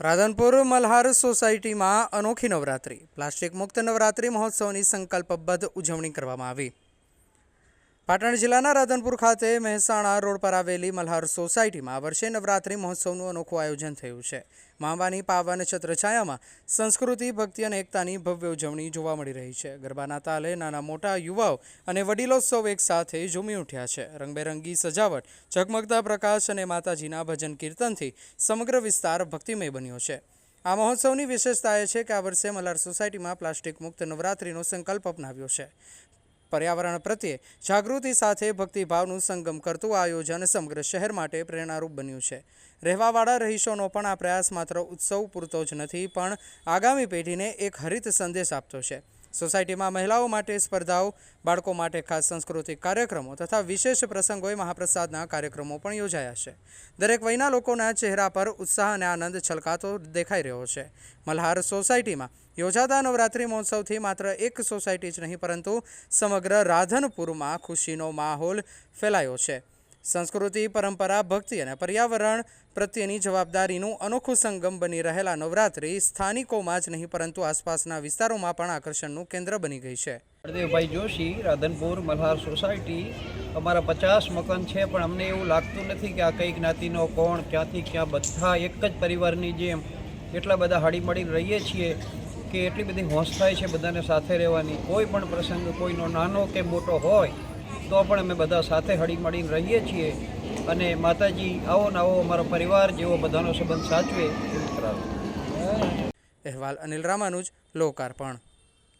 રાધનપુર મલ્હાર સોસાયટીમાં અનોખી નવરાત્રિ. પ્લાસ્ટિક મુક્ત નવરાત્રિ મહોત્સવની સંકલ્પબદ્ધ ઉજવણી કરવામાં આવી. પાટણ જિલ્લાના રાધનપુર ખાતે મહેસાણા રોડ પર આવેલી મલ્હાર સોસાયટીમાં આ વર્ષે નવરાત્રિ મહોત્સવનું અનોખું આયોજન થયું છે. માંબાની પાવન છત્રછાયામાં સંસ્કૃતિ, ભક્તિ અને એકતાની ભવ્ય ઉજવણી જોવા મળી રહી છે. ગરબાના તાલે નાના મોટા યુવાઓ અને વડીલો સૌ એક સાથે ઝૂમી ઉઠ્યા છે. રંગબેરંગી સજાવટ ઝગમગતા પ્રકાશ અને માતાજીના ભજન કીર્તનથી સમગ્ર વિસ્તાર ભક્તિમય બન્યો છે. આ મહોત્સવની વિશેષતા એ છે કે આ વર્ષે મલાર સોસાયટીમાં પ્લાસ્ટિક મુક્ત નવરાત્રિનો સંકલ્પ અપનાવ્યો છે. પર્યાવરણ પ્રત્યે જાગૃતિ સાથે ભક્તિભાવનું સંગમ કરતું આયોજન સમગ્ર શહેર માટે પ્રેરણારૂપ બન્યું છે. રહેવાવાળા રહીશોનો પણ આ પ્રયાસ માત્ર ઉત્સવ પૂરતો જ નથી, પણ આગામી પેઢીને એક હરિત સંદેશ આપતો છે. સોસાયટીમાં મહિલાઓ માટે સ્પર્ધાઓ, બાળકો માટે ખાસ સાંસ્કૃતિક કાર્યક્રમો તથા વિશેષ પ્રસંગોએ મહાપ્રસાદના કાર્યક્રમો પણ યોજાયા છે. દરેક વયના લોકોના ચહેરા પર ઉત્સાહ અને આનંદ છલકાતો દેખાઈ રહ્યો છે. મલ્હાર સોસાયટીમાં યોજાતા નવરાત્રિ મહોત્સવથી માત્ર એક સોસાયટી જ નહીં, પરંતુ સમગ્ર રાધનપુરમાં ખુશીનો માહોલ ફેલાયો છે. સંસ્કૃતિ, પરંપરા, ભક્તિ અને પર્યાવરણ પ્રત્યેની જવાબદારીનું અનોખું સંગમ બની રહેલા નવરાત્રિ સ્થાનિકોમાં જ નહીં, પરંતુ આસપાસના વિસ્તારોમાં પણ આકર્ષણનું કેન્દ્ર બની ગઈ છે. હરદેવભાઈ જોશી, રાધનપુર, મલ્હાર સોસાયટી. અમારા પચાસ મકાન છે, પણ અમને એવું લાગતું નથી કે આ કઈ જ્ઞાતિનો કોણ, ક્યાંથી ક્યાં, બધા એક જ પરિવારની જેમ એટલા બધા હળીમળી રહીએ છીએ કે એટલી બધી હોંશ થાય છે બધાને સાથે રહેવાની. કોઈ પણ પ્રસંગ કોઈનો નાનો કે મોટો હોય તો પણ અમે બધા સાથે હળી મળીને રહીએ છીએ અને માતાજી આવો ને આવો અમારો પરિવાર જેવો બધાનો સંબંધ સાચવે. એવું કરાવે અહેવાલ અનિલ રામાનુજ, લોકાર્પણ.